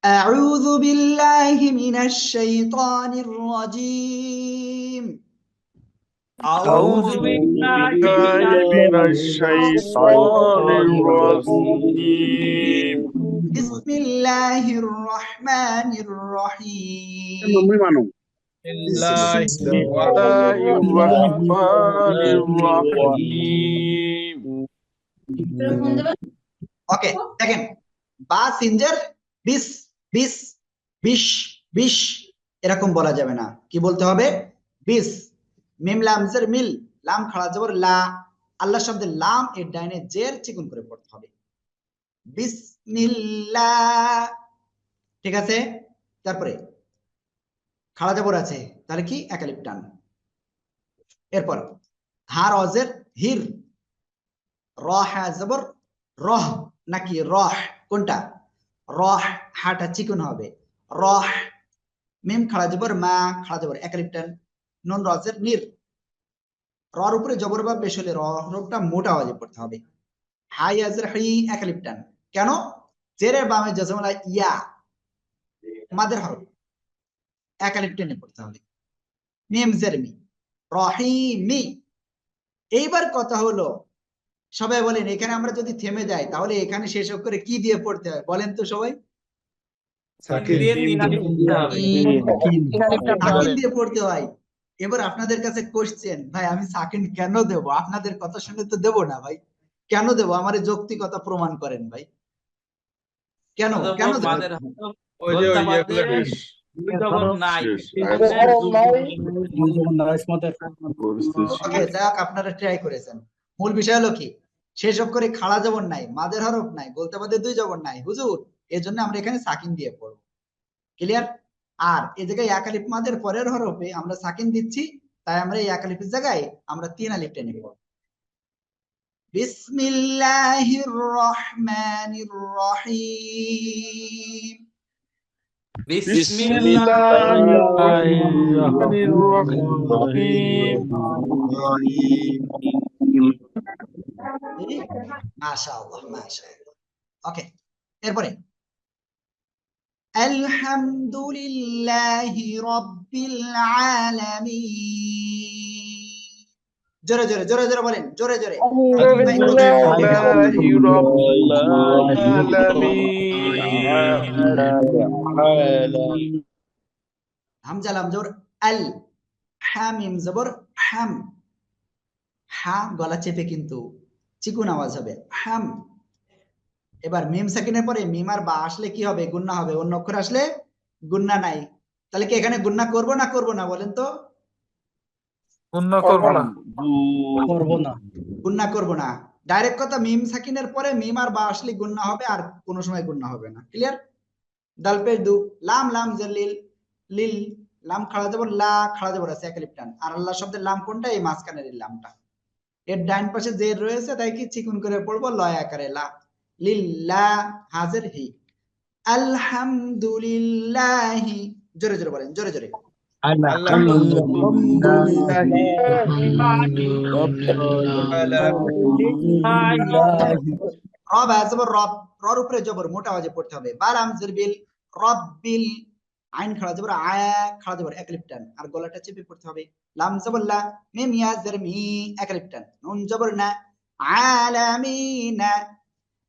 أعوذ بالله من الشيطان الرجيم. أعوذ بالله من الشيطان الرجيم. بسم الله الرحمن الرحيم. الله الرحمن الرحيم. Okay, second. Passenger, this বিস বিশ বিশ এরকম বলা যাবে না। কি বলতে হবে? বিস মিম লামজের মিল। লাম খাড়া জবর, লা। আল্লাহ শব্দে লাম এর ডাইনে জের চিকুন করে পড়তে হবে। ঠিক আছে? তারপরে খাড়া জবর আছে, তাহলে কি? একালিপ টান। এরপর হার অজের হির। র হ্যা জবর, রহ নাকি রহ, কোনটা? রহ, হাটা চিকন হবে। রহ, মিম খাড়া জবর, মা খাড়া জবর একালিপটান নুন রজের নির রর উপরে জবর বা বেশ হলে রটা মোটা আওয়াজে পড়তে হবে। হাই আজের হাই একালিপটান কেন? জেরের বামে জজমালা ইয়া, মাদের হরফ। একালিপটানে পড়তে হবে। মিম জের মি রহিমি এইবার কথা হলো সবাই বলেন এখানে আমরা যদি থেমে যাই তাহলে এখানে শেষ করে কি দিয়ে পড়তে হয়? বলেন তো সবাই। দিয়ে। সাকিন পড়তে হয়। এবার আপনাদের কাছে কোশ্চেন ভাই আমি সাকিন কেন দেব? আপনাদের কথা শুনে তো দেব না ভাই। কেন দেব? আমার যৌক্তিকতা প্রমাণ করেন ভাই। কেন? কেন নাই। ওকে যাক আপনারা ট্রাই করেছেন। মূল বিষয় হলো কি? শেষ অক্ষরে খাড়া জবর নাই মাদের হরফ নাই বলতে পারতে দুই জবর নাই হুজুর। এই জন্য আমরা এখানে সাকিন দিয়ে পড়ব। ক্লিয়ার আর এই জায়গায় এক আলিফ মাদের পরের হরফে আমরা সাকিন দিচ্ছি তাই আমরা এই এক আলিফের জায়গায় আমরা তিন আলিফ টেনে পড়ব। বিসমিল্লাহির রহমানির রহিম। মাশাআল্লাহ মাশাআল্লাহ। ওকে এরপরে। আলহামদুলিল্লাহি রাব্বিল আলামিন। জোরে জোরে জোরে জোরে বলেন জোরে জোরে। হামজা লাম জবর আল হামিম জবর হাম। হা গলা চেপে কিন্তু চিকুন আওয়াজ হবে। হাম। এবার মিম সাকিনের পরে মিম আর বা আসলে কি হবে? গুন্না হবে। অন্য অক্ষর আসলে গুন্না নাই। তাহলে কি এখানে গুন্না করব না করব না বলেন তো? পূর্ণ করব না। করব না। গুন্না করব না। ডাইরেক্ট কথা মিম সাকিনের পরে মিম আর বা আসলে গুন্না হবে আর কোনো সময় গুন্না হবে না। ক্লিয়ার? দালপের দু। লাম লাম জলিল লিল লাম খাড়া যাব লা খাড়া যাব আছে একালিপ টান। আর আল্লাহ শব্দের লাম কোনটা? এই মাঝখানের লামটা। এর ডাইন পাশে যে রয়েছে তাই কি চিকুন করে পড়ব? লয় আকারে লা। লিল্লা হাজের হি আলহামদুলিল্লাহি। জোরে জোরে বলেন জোরে জোরে। রব আজবর রব রর উপরে জবর মোটা আওয়াজে পড়তে হবে। বালাম জিরবিল রব্বিল আইন খাড়া জবর আয়া খাড়া জবর একলিপটান। আর গলাটা চেপে পড়তে হবে। লাম জবর লা মিম ইয়া জের মি একলিপটান। নুন জবর না আলামিনা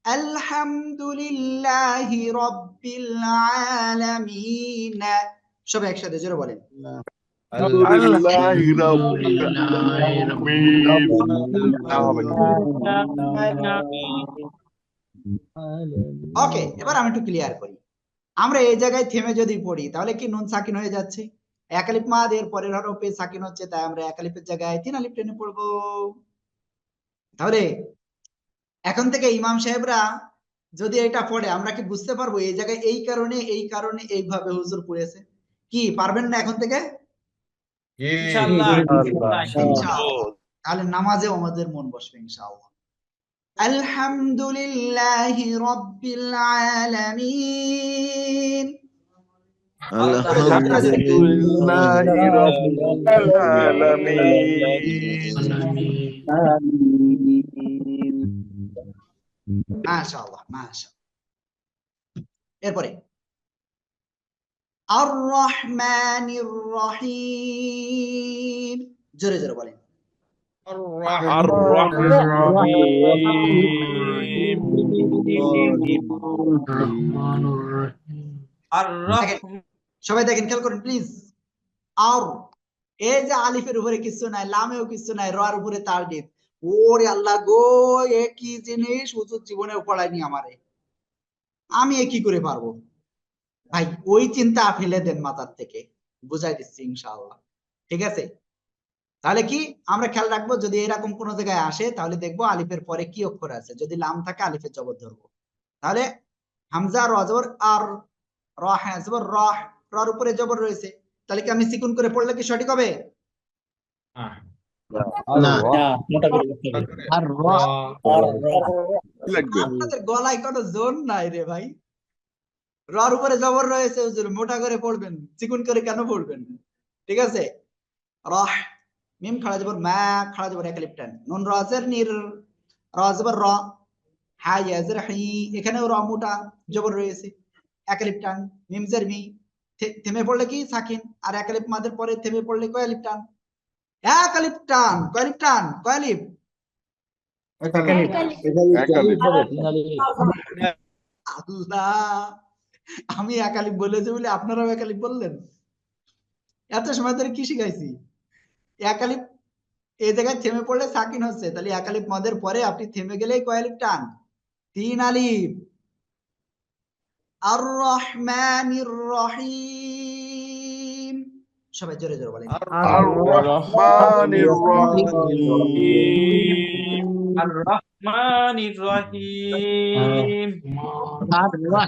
আলহামদুলিল্লাহি রাব্বিল আলামিন। সবাই একসাথে জোরে বলেন। ওকে এবার আমি একটু ক্লিয়ার করি। আমরা এই জায়গায় থেমে যদি পড়ি তাহলে কি নুন সাকিন হয়ে যাচ্ছে? একালিপ মাদ এর পরের হরফে সাকিন হচ্ছে তাই আমরা একালিপের জায়গায় তিন আলিপ টেনে পড়ব। তাহলে এখন থেকে ইমাম সাহেবরা যদি এটা পড়ে আমরা কি বুঝতে পারব এই জায়গায় এই কারণে এই কারণে এইভাবে হুজুর পড়েছে? কি পারবেন না এখন থেকে। তাহলে নামাজেও আমাদের মন বসবে ইনশাআল্লাহ। আলহামদুলিল্লাহি রাব্বিল আলামিন মাশাআল্লাহ মাশাআল্লাহ এরপরে আর রহমানির রহিম জোরে জোরে বলেন আর সবাই দেখেন, খেয়াল করুন প্লিজ আর এই যে আলিফের উপরে কিছু নাই, লামেও কিছু নাই রার উপরে তার ডিপ ওরে আল্লাহ গো, এ কি জিনিস? হুজুর জীবনে পড়ায়নি আমারে। আমি এ কি করে পারব? ভাই, ওই চিন্তা ফেলে দেন মাথার থেকে। বুঝাই দিচ্ছি, ইনশাআল্লাহ। ঠিক আছে? তাহলে কি? আমরা খেয়াল রাখব যদি এরকম কোন জায়গায় আসে তাহলে দেখব আলিফের পরে কি অক্ষর আছে। যদি লাম থাকে আলিফের জবর ধরবো। তাহলে হামজা রজবর আর র হ্যাঁ জবর র রর উপরে জবর রয়েছে। তাহলে কি আমি সিকুন করে পড়লে কি সঠিক হবে? আপনাদের গলায় কোনো জোর নাই রে ভাই। রর উপরে জবর রয়েছে মোটা করে পড়বেন চিকুন করে কেন পড়বেন? ঠিক আছে? রহ মিম খাড়া জবর মা খাড়া জবর একালিপ টান নুন রাজের নির র জবর র হা ইয়াজের হি এখানেও র মোটা জবর রয়েছে একালিপ টান মিম জের মি থেমে পড়লে কি সাকিন আর একালিপ মাদের পরে থেমে পড়লে কয়ালিপ টান একালিপ টান কয়ালিপ টান কয়ালিপ আল্লাহ আমি একালিপ বলেছি বলে আপনারাও একালিপ বললেন। এত সময় ধরে কি শিখাইছি? একালিপ এই জায়গায় থেমে পড়লে সাকিন হচ্ছে। তাহলে একালিপ মদের পরে আপনি থেমে গেলেই কয়ালিপ টান। তিন আলিফ। আর রহমানির রহিম সবাই জোরে জোরে বলেন। আর রহমানির রহিম মাশাআল্লাহ,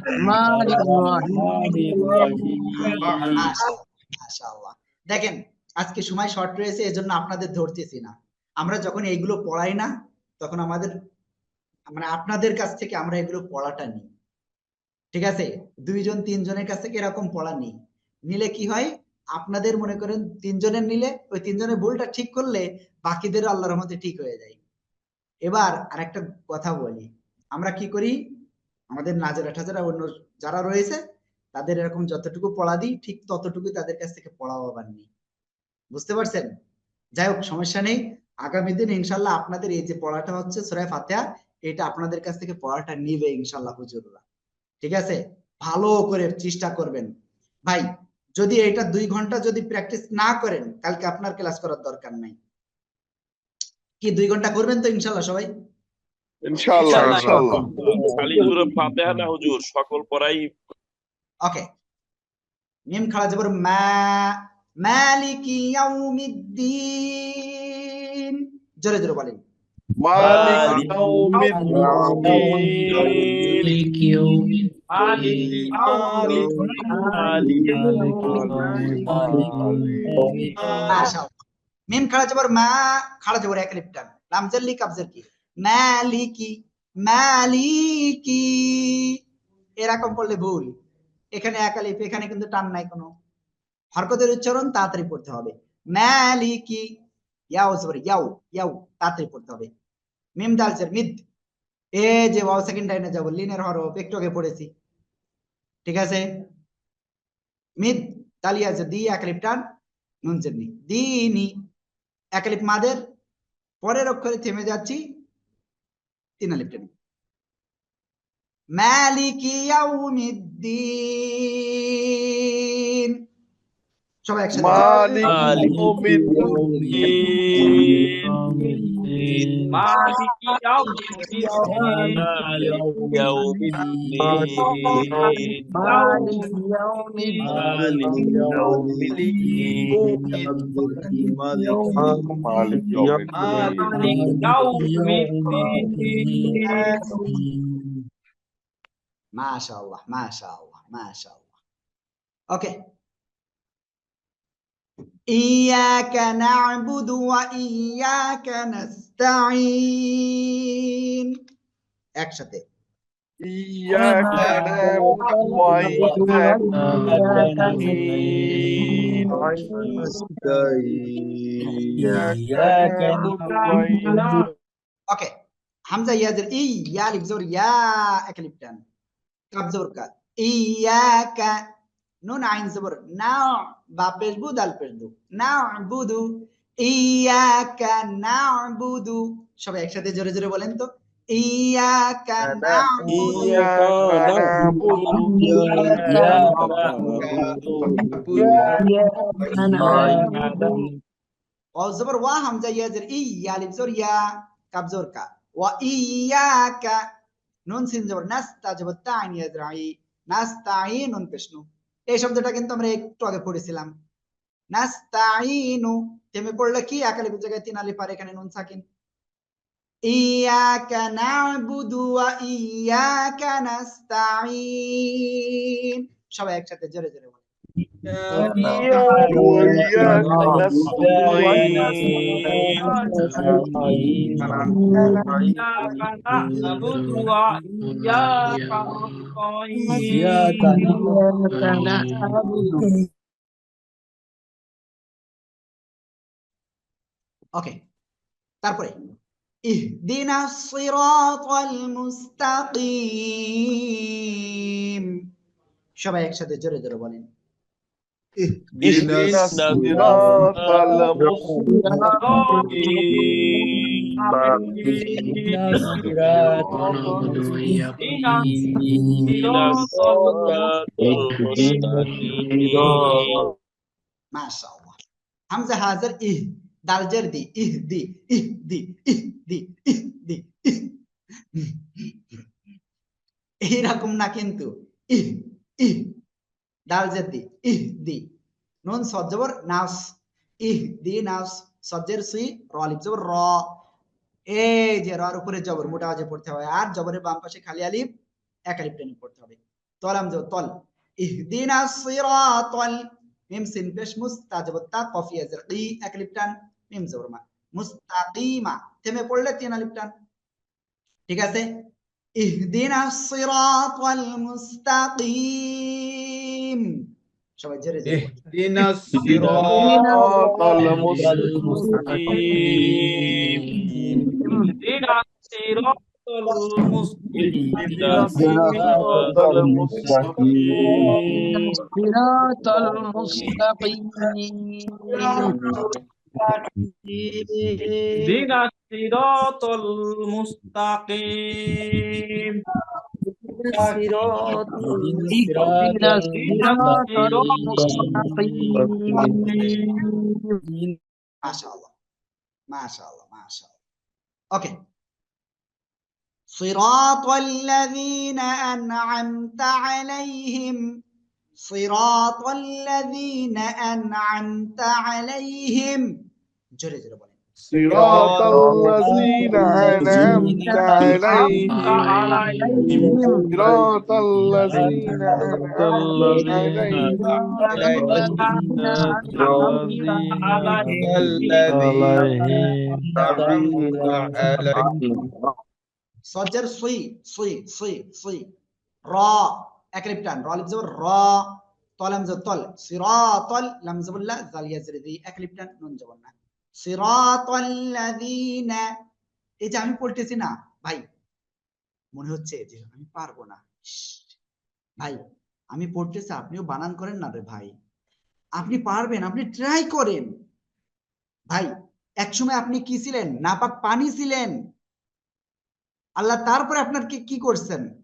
মাশাআল্লাহ। দেখেন আজকে সময় শর্ট রয়েছে, এজন্য আপনাদের ধরতেছি না। আমরা যখন এইগুলো পড়াই না, তখন আমাদের মানে আপনাদের কাছ থেকে আমরা এগুলো পড়াটা নিই। ঠিক আছে? দুইজন, তিনজনের কাছ থেকে এরকম পড়া নিই। নিলে কি হয়? আপনাদের মনে করেন তিনজনের নিলে, ওই তিনজনের ভুলটা ঠিক করলে বাকিদের আল্লাহর রহমতে ঠিক হয়ে যায়। এবার আর একটা কথা বলি। আমরা কি করি? আমাদের নাজারা ঠাজেরা অন্য যারা রয়েছে, তাদের এরকম যতটুকু পড়া দিই, ঠিক ততটুকুই তাদের কাছ থেকে পড়াও আবার নেই। বুঝতে পারছেন? যাই হোক সমস্যা নেই। আগামী দিন ইনশাল্লাহ আপনাদের এই যে পড়াটা হচ্ছে সুরায় ফাতিহা এটা আপনাদের কাছ থেকে পড়াটা নিবে ইনশাল্লাহ হুজুররা। ঠিক আছে? ভালো করে চেষ্টা করবেন। ভাই যদি এটা দুই ঘণ্টা যদি প্র্যাকটিস না করেন কালকে আপনার ক্লাস করার দরকার নাই। কি দুই ঘণ্টা করবেন তো ইনশাল্লাহ সবাই? ইনশাআল্লাহ ইনশাআল্লাহ। ইনশাআল্লাহ খালি সুরা ফাতিহা না হুজুর সকল পড়াই ওকে মিম খাড়া জবর মা মালিকি ইয়াউমিদ্দিন। জোরে জোরে বলেন। মালিক ইয়াউমিদ্দিন। মালিক মাশাআল্লাহ। মিম খাড়া জবর মা খাড়া জবর এক লিপ টান লামজার লি কাবজার কি? মালিকি মালিকি। এরকম করলে ভুল। এখানে এক আলিফ এখানে কিন্তু টান নাই কোনো। হরকতের উচ্চারণ তাড়াতাড়ি পড়তে হবে। মালিকি, ইয়াও জবর ইয়াও ইয়াও, তাড়াতাড়ি পড়তে হবে। মিম দালচের মিদ, এ যে ওয়াও সেকেন্ড টাইমে যাব, লিনের হরফ, একটু আগে পড়েছি। ঠিক আছে? মিদ, তালিয়া আছে, দি এক আলিফ টান, নুন চেননি দিনি এক আলিফ মাদের, পরের অক্ষরে থেমে যাচ্ছি, তিন আলিফ টেনে। মালিকি ইয়াউমিদ্দিন সবাই একসাথে মালিক মালিক ইয়াউমিদ্দিন মালিক ইয়াউমিদ্দিন মালিক ইয়াউমিদ্দিন মাশাআল্লাহ মাশাআল্লাহ মাশাআল্লাহ ওকে إياك نعبد وإياك نستعين একসাথে ইয়াকা না'বুদু ওয়া ইয়াকা নাস্তাঈন ইয়াকা না'বুদু ওয়া ইয়াকা ওকে হামজা ইয়াজের ই ইয়া লিফ জবর ইয়া নুন আইন জবর না বা পেশ বু দাল পেশ দু না বুদু ইয়াকা না বুদু সবাই একসাথে জোরে জোরে বলেন তো। ইয়াকা না জবর ওয়া হামজা ইয়া জের ই ইয়া লিফ ইয়া কাব জবর কা ওয়া ইয়াকা নুন সিন জবর নাস্তা জবর তা আইন ইয়া জের আই নাস্তাইনুন পেশনু এই শব্দটা কিন্তু আমরা একটু আগে পড়েছিলাম। নাস্তাইনু থেমে পড়লে কি? একালিপের জায়গায় তিন আলি পারে এখানে নুন সাকিন। ইয়াকা নাবুদু ওয়া ইয়াকা নাস্তাইন সবাই একসাথে জোরে জোরে نعبد وإياك نستعين ওকে তারপরে ইহদিনা সিরাতাল মুস্তাকিম সবাই একসাথে জোরে জোরে বলেন اهدنا الصراط মাশাআল্লাহ হামজা হাজার ইহ দাল জের দি ইহ দি ইহ দি ইহ দি ইহ দি ইহ। এইরকম না কিন্তু ইহ ইহ নুন সজ্জবর নাস নাস, সজ্জের র র। যে রর উপরে জবর, মোটা পড়তে হবে। আর জবরের বাম পাশে খালি এক টেনে পড়তে হবে। তলাম তল। ইহদিনা সিরাতাল মিম সিন পেশ কফি আজর কি এক আলিফ টান, মিম জবর মা। মুস্তাকিমা, থেমে পড়লে তিন আলিফ টান। ঠিক আছে? ইহদিনা সিরাতাল মুস্তাকিম। সবাই জোরে জোরে বলুন। اهدنا الصراط اهدنا الصراط المستقيم صراط المستقيم اهدنا الصراط المستقيم ما شاء الله ما شاء الله ما شاء الله أوكي صراط الذين أنعمت عليهم صراط الذين أنعمت عليهم. جري جري صراط الذين أنعمت عليهم. صراط الذين أنعمت عليهم صدر صي صي صي صي. را أكرب تان. را لمزه را. طال لمزه طال. صراط لمزه لا. زال يزري أكرب نون جبنا এই যে আমি পড়তেছি না, ভাই, মনে হচ্ছে যে আমি পারব না। ভাই, আমি পড়তেছি, আপনিও বানান করেন না রে ভাই। আপনি পারবেন, আপনি ট্রাই করেন। ভাই, একসময় আপনি কি ছিলেন? নাপাক পানি ছিলেন। আল্লাহ তারপরে আপনার কি কি করছেন?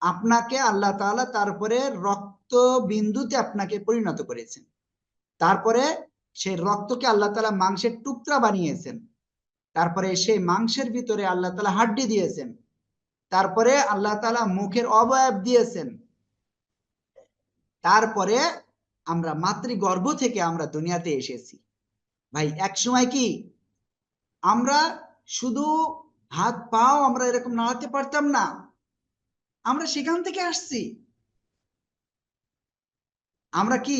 আপনাকে আল্লাহ তাআলা তারপরে রক্ত বিন্দুতে আপনাকে পরিণত করেছেন। তারপরে সেই রক্তকে আল্লাহ তালা মাংসের টুকরা বানিয়েছেন। তারপরে সেই মাংসের ভিতরে আল্লাহ তালা হাড্ডি দিয়েছেন। তারপরে আল্লাহ তালা মুখের অবয়ব দিয়েছেন। তারপরে আমরা মাতৃগর্ভ থেকে আমরা দুনিয়াতে এসেছি। ভাই, এক সময় কি আমরা শুধু হাত পাও আমরা এরকম নাড়াতে পারতাম না? আমরা সেখান থেকে আসছি। আমরা কি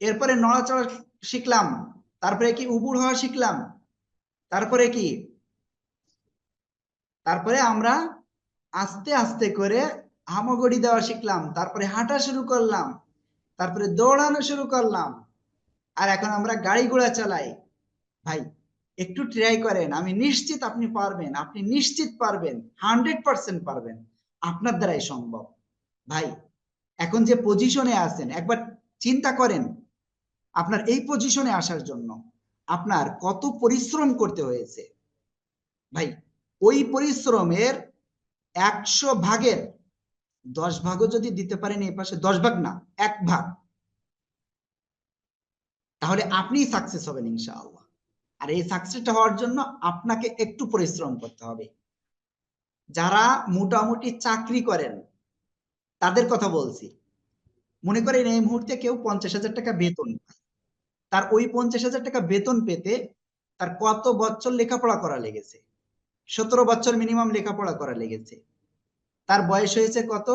এরপরে নড়াচড়া শিখলাম। তারপরে কি উবুর হওয়া শিখলাম? তারপরে কি? তারপরে আমরা আস্তে আস্তে করে হামাগড়ি দেওয়া শিখলাম, তারপরে হাঁটা শুরু করলাম, তারপরে দৌড়ানো শুরু করলাম, আর এখন আমরা গাড়ি ঘোড়া চালাই। ভাই, একটু ট্রাই করেন, আমি নিশ্চিত আপনি পারবেন, আপনি নিশ্চিত পারবেন হান্ড্রেড পার্সেন্ট পারবেন, আপনার দ্বারাই সম্ভব। ভাই, এখন যে পজিশনে আছেন, একবার চিন্তা করেন আপনার এই পজিশনে আসার জন্য আপনার কত পরিশ্রম করতে হয়েছে? ভাই, ওই পরিশ্রমের একশো ভাগের দশ ভাগও যদি দিতে পারেন এই পাশে, দশ ভাগ না, এক ভাগ। তাহলে আপনি সাকসেস হবেন ইনশাআল্লাহ। আর এই সাকসেসটা হওয়ার জন্য আপনাকে একটু পরিশ্রম করতে হবে। যারা মোটামুটি চাকরি করেন, তাদের কথা বলছি। মনে করেন এই মুহূর্তে কেউ পঞ্চাশ হাজার টাকা বেতন পায়। তার ওই পঞ্চাশ হাজার টাকা বেতন পেতে তার কত বছর লেখাপড়া করা লেগেছে? সতেরো বছর মিনিমাম লেখাপড়া করা লেগেছে। তার বয়স হয়েছে কত?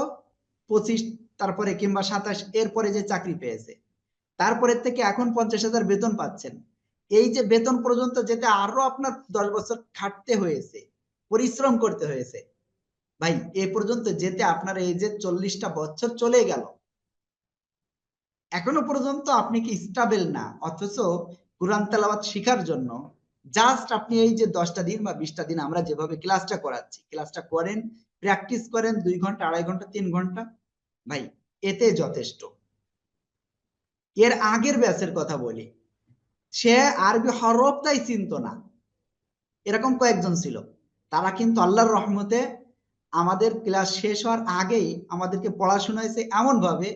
পঁচিশ, তারপরে কিংবা সাতাশ, এরপরে যে চাকরি পেয়েছে। তারপরে থেকে এখন পঞ্চাশ হাজার বেতন পাচ্ছেন। এই যে বেতন পর্যন্ত যেতে আরও আপনার দশ বছর খাটতে হয়েছে, পরিশ্রম করতে হয়েছে। ভাই, এ পর্যন্ত যেতে আপনার এই যে চল্লিশটা বছর চলে গেল। এখনও পর্যন্ত আপনি কি স্টাবেল না? অথচ কোরআন তেলাওয়াত শেখার জন্য জাস্ট আপনি এই যে দশটা দিন বা বিশটা দিন আমরা যেভাবে ক্লাসটা করাচ্ছি, ক্লাসটা করেন, প্র্যাকটিস করেন, দুই ঘণ্টা, আড়াই ঘণ্টা, তিন ঘণ্টা, ভাই, এতে যথেষ্ট। এর আগের ব্যাচের কথা বলি, সে আরবি হরফটাই চিনত না। এরকম কয়েকজন ছিল। তারা কিন্তু আল্লাহর রহমতে আমাদের ক্লাস শেষ হওয়ার আগেই আমাদেরকে পড়াশোনা হয়েছে এমন ভাবে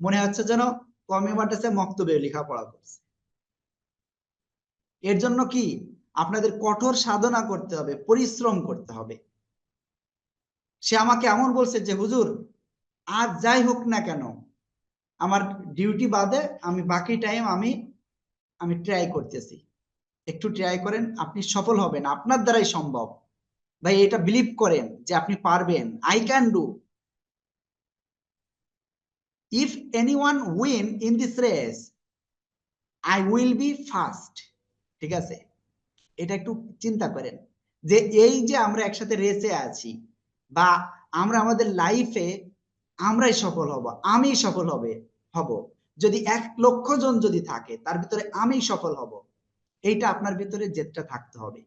মনে হচ্ছে যেন কমে মাঠেছে মক্তবে লেখাপড়া করছে। এর জন্য কি আপনাদের কঠোর সাধনা করতে হবে, পরিশ্রম করতে হবে। সে আমাকে এমন বলছে যে, হুজুর, আজ যাই হোক না কেন, আমার ডিউটি বাদে আমি বাকি টাইম আমি আমি ট্রাই করতেছি। একটু ট্রাই করেন, আপনি সফল হবেন, আপনার দ্বারাই সম্ভব। ভাই, এটা বিলিভ করেন যে, আপনি পারবেন। I can do if anyone win in this race I will be first ঠিক আছে? এটা একটু চিন্তা করেন যে এই যে আমরা একসাথে রেসে আছি বা আমরা আমাদের লাইফে আমরাই সফল হব, আমি সফল হবে, হব। যদি এক লক্ষ জন যদি থাকে, তার ভিতরে আমি সফল হব, এইটা আপনার ভিতরে জেদটা থাকতে হবে।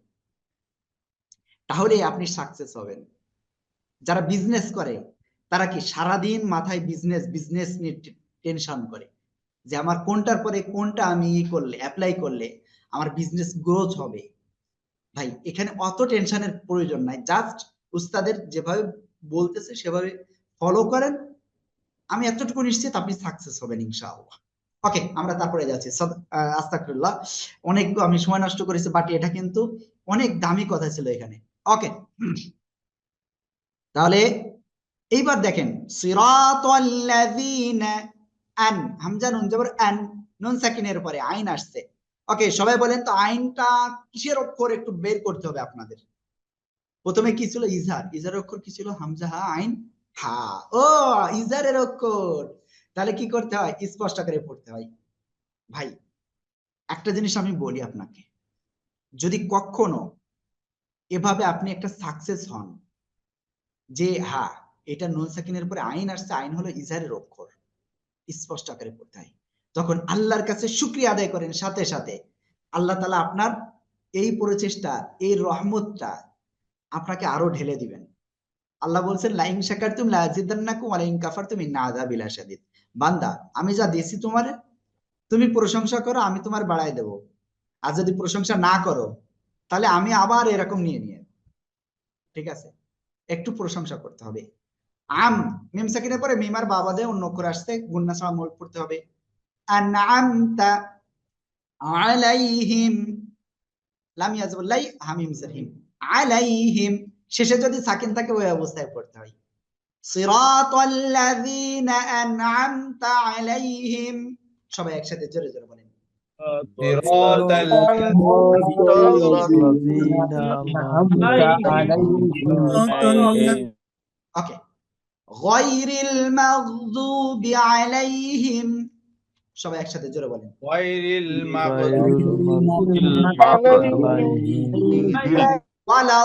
তাহলে আপনি সাকসেস হবেন। যারা বিজনেস করে তারা কি সারাদিন মাথায় বিজনেস বিজনেস নিয়ে টেনশন করে? যে আমার কোনটার পরে কোনটা আমি ই করলে অ্যাপ্লাই করলে আমার বিজনেস গ্রোথ হবে? ভাই, এখানে অত টেনশনের প্রয়োজন নাই। জাস্ট উস্তাদের যেভাবে বলতেছে, সেভাবে ফলো করেন। আমি এতটুকু নিশ্চিত আপনি সাকসেস হবেন, ইনশাআল্লাহ। ওকে আমরা তারপরে যাচ্ছি। আস্তাকুল্লাহ অনেক আমি সময় নষ্ট করেছি বাট এটা কিন্তু অনেক দামি কথা ছিল এখানে। ওকে তাহলে এইবার দেখেন পরে আইন আসছে। ওকে সবাই বলেন তো আইনটা কিসের অক্ষর একটু বের করতে হবে আপনাদের? প্রথমে কি ছিল? অক্ষর কি ছিল? হামজা, হা, আইন, হা। ও অক্ষর। তাহলে কি করতে হয়? স্পষ্ট করে পড়তে হয়। ভাই, একটা জিনিস আমি বলি আপনাকে। যদি কখনো এভাবে আপনি একটা সাকসেস হন, যে হ্যাঁ এটা নুন সাকিনের পরে আইন আসছে, আইন হলো ইজারের অক্ষর, স্পষ্ট আকারে পড়তে হয়। তখন আল্লাহর কাছে শুক্রিয়া আদায় করেন সাথে সাথে। আল্লাহ তালা আপনার এই প্রচেষ্টা, এই রহমতটা আপনাকে আরও ঢেলে দিবেন। আল্লাহ বলছেন, লাইন শাকার তুমি লাজিদান্নাকুম আলাইন কাফার তুমি না আদা বিলাসাদিদ বান্দা, আমি যা দিয়েছি তোমার, তুমি প্রশংসা করো, আমি তোমার বাড়াই দেব। আর যদি প্রশংসা না করো, তাহলে আমি আবার এরকম নিয়ে নিয়ে। ঠিক আছে? একটু প্রশংসা করতে হবে। আম মিম সাকিনের পরে মিমার বাবা বাবাদে অন্য করে আসতে গুন্না সামা মোট পড়তে হবে। আনআমতা আলাইহিম লাম ইয়াজবুল্লাই হামিম জাহিম আলাইহিম শেষে যদি সাকিন থাকে ওই অবস্থায় পড়তে হয়। সিরাতাল্লাযীনা আনআমতা আলাইহিম সবাই একসাথে জোরে জোরে বলেন। ওকে গায়রিল মাগযুবি আলাইহিম সবাই একসাথে জোরে বলেন غير المغضوب ওয়ালা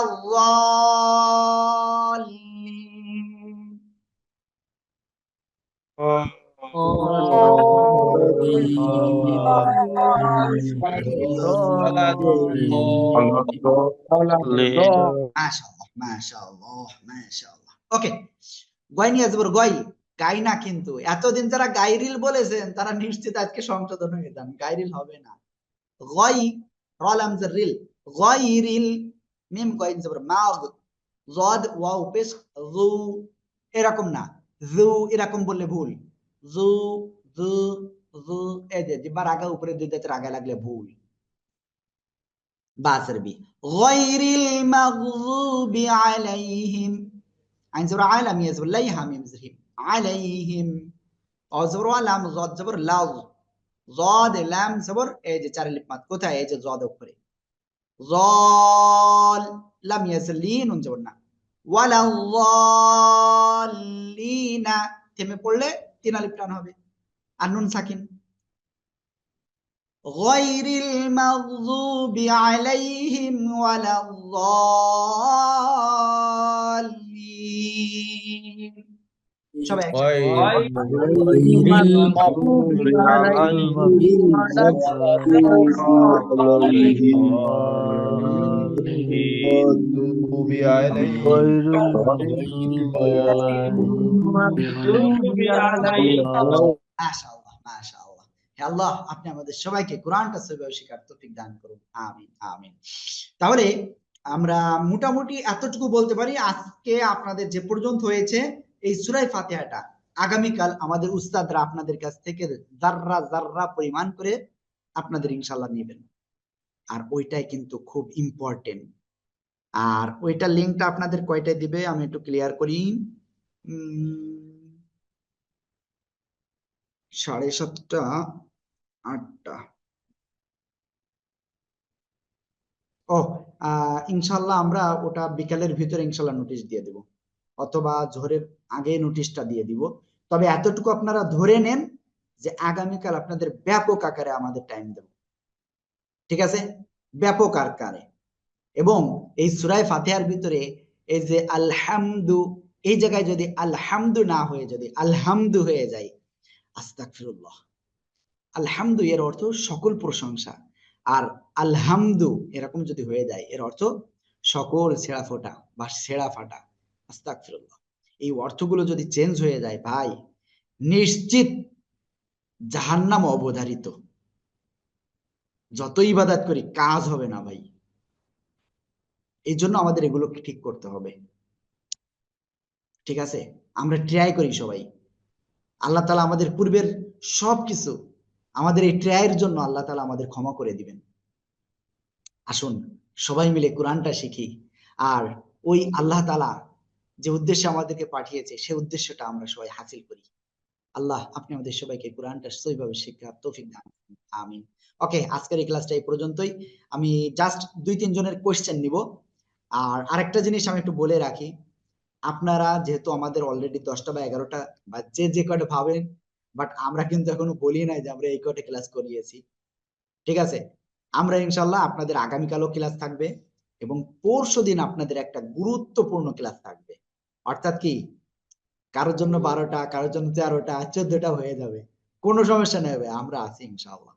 যাল্লিন মাশাআল্লাহ মাশাআল্লাহ মাশাআল্লাহ ওকে গয় নিয়ে গয়। গাই না কিন্তু। এতদিন যারা গাইরিল বলেছেন, তারা নিশ্চিত আজকে সংশোধন হয়ে যান গাইরিল হবে না। গই রিল। মিম জবর মাগ, জদ জু, এরকম না। জু এরকম বললে ভুল। জু জু জু এই যে জিব্বার আগা উপরে দুই দাঁতের আগা লাগলে ভুল। বাসের বি। গয়রিল মাগযুবি আলাইহিম। আইন জবর আলাম ইয়া জবর লাই হামিম জহিম আলাইহিম অজবর লাম জদ জবর লাউ জদ লাম জবর এই যে চার লিপ মাত কোথায় এই যে জদ উপরে জল লাম ইয়াসলি নুন জবর না ওয়ালা যাল্লিনা থেমে পড়লে তিন আলিফ টান হবে আর নুন সাকিন غير المغضوب عليهم ولا الضالين আল্লাহ আপনি আমাদের সবাইকে কোরআনটা সেভাবে তো ঠিক দান করুন। আমিন আমিন। তাহলে আমরা মোটামুটি এতটুকু বলতে পারি, আজকে আপনাদের যে পর্যন্ত হয়েছে এই সূরা ফাতেহাটা, আগামীকাল আমাদের উস্তাদরা আপনাদের কাছ থেকে জাররা জাররা পরিমাণ করে আপনাদের ইনশাল্লাহ নেবেন। আর ওইটাই কিন্তু খুব ইম্পর্টেন্ট আর ওইটা লিঙ্কটা আপনাদের কয়টায় দিবে আমি একটু ক্লিয়ার করি। সাড়ে সাতটা, আটটা। ও ইনশাল্লাহ আমরা ওটা বিকালের ভিতরে ইনশাল্লাহ নোটিশ দিয়ে দিব। অথবা জোহরের আগে নোটিশটা দিয়ে দিব। তবে এতটুকু আপনারা ধরে নেন যে আগামীকাল আপনাদের ব্যাপক আকারে আমাদের টাইম দেব। ঠিক আছে? ব্যাপক আকারে। এবং এই সুরায় ফাতিহার ভিতরে এই যে আলহামদু, এই জায়গায় যদি আলহামদু না হয়ে, যদি আলহামদু হয়ে যায়, আস্তাগফিরুল্লাহ। আলহামদু এর অর্থ সকল প্রশংসা। আর আলহামদু এরকম যদি হয়ে যায়, এর অর্থ সকল ছেঁড়া ফোটা বা ছেঁড়া ফাটা। এই অর্থগুলো যদি চেঞ্জ হয়ে যায়, ভাই, নিশ্চিত জাহান্নাম অবধারিত। যত ইবাদত করি, কাজ হবে না, ভাই। এই জন্য আমাদের এগুলো ঠিক করতে হবে। ঠিক আছে? আমরা ট্রাই করি সবাই। আল্লাহ তালা আমাদের পূর্বের সবকিছু আমাদের এই ট্রায়ের জন্য আল্লাহ তালা আমাদের ক্ষমা করে দিবেন। আসুন, সবাই মিলে কোরআনটা শিখি। আর ওই আল্লাহ তালা যে উদ্দেশ্যে আমাদেরকে পাঠিয়েছে, সে উদ্দেশ্যটা আমরা সবাই হাসিল করি। আল্লাহ, আপনি আমাদের সবাইকে কোরআনটা সইভাবে শিক্ষার তৌফিক দান। আমিন। ওকে, আজকের এই ক্লাসটা এই পর্যন্তই। আমি জাস্ট দুই তিনজনের কোয়েশ্চেন নিব। আর আরেকটা জিনিস আমি একটু বলে রাখি। আপনারা যেহেতু আমাদের অলরেডি দশটা বা এগারোটা বা যে যে কটা ভাবেন বাট আমরা কিন্তু এখনও বলি নাই যে আমরা এই কটা ক্লাস করিয়েছি। ঠিক আছে? আমরা ইনশাল্লাহ আপনাদের আগামীকালও ক্লাস থাকবে এবং পরশু দিন আপনাদের একটা গুরুত্বপূর্ণ ক্লাস থাকবে। অর্থাৎ কি? কারোর জন্য বারোটা, কারোর জন্য তেরোটা, চোদ্দটা হয়ে যাবে। কোনো সমস্যা নেই আমরা আছি ইনশাআল্লাহ।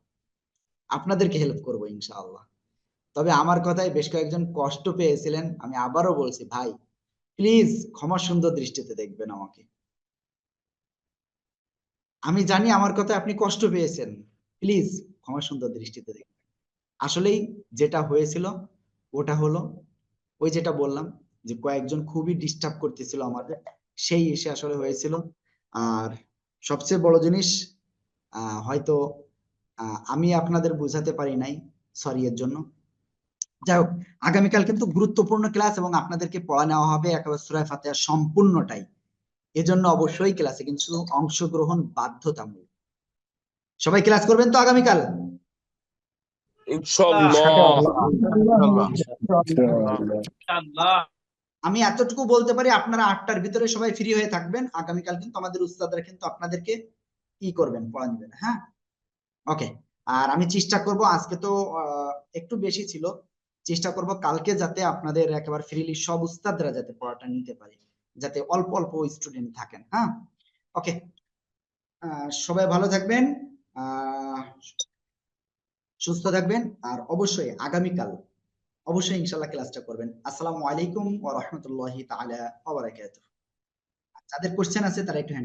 আপনাদেরকে হেল্প করব ইনশাআল্লাহ। তবে আমার কথায় বেশ কয়েকজন কষ্ট পেয়েছিলেন, আমি আবারও বলছি, ভাই প্লিজ ক্ষমা সুন্দর দৃষ্টিতে দেখবেন আমাকে। আমি জানি আমার কথা আপনি কষ্ট পেয়েছেন। প্লিজ, ক্ষমা সুন্দর দৃষ্টিতে দেখবেন আসলেই যেটা হয়েছিল, ওটা হলো, ওই যেটা বললাম, যে কয়েকজন খুবই ডিস্টার্ব করতেছিল আমাদের, সেই এসে আসলে হয়েছিল। আর সবচেয়ে বড় জিনিস হয়তো আমি আপনাদের বোঝাতে পারি নাই সরি এর জন্য। যাই হোক, আগামীকাল কিন্তু গুরুত্বপূর্ণ ক্লাস এবং আপনাদেরকে পড়া নেওয়া হবে একেবারে সূরা ফাতিহা সম্পূর্ণটাই। এজন্য অবশ্যই ক্লাসে কিন্তু অংশগ্রহণ বাধ্যতামূলক। সবাই ক্লাস করবেন তো আগামীকাল? আমি এতটুকু বলতে পারি আপনারা আটটার ভিতরে সবাই ফ্রি হয়ে থাকবেন। আগামীকাল কিন্তু আমাদের উস্তাদরা কিন্তু আপনাদেরকে ই করবেন পড়া দিবেন হ্যাঁ? ওকে আর আমি চেষ্টা করব আজকে তো আহ, একটু বেশি ছিল। চেষ্টা করব কালকে যাতে আপনাদের একেবারে ফ্রিলি সব উস্তাদরা যাতে পড়াটা নিতে পারে। যাতে অল্প অল্প স্টুডেন্ট থাকেন হ্যাঁ? ওকে সবাই ভালো থাকবেন সুস্থ থাকবেন, আর অবশ্যই আগামীকাল অবশ্যই ইনশাল্লাহ ক্লাসটা করবেন। আসসালামু আলাইকুম ওয়া রাহমাতুল্লাহি বারাকাতুহু। যাদের কোশ্চেন আছে তারা একটু হ্যান্ড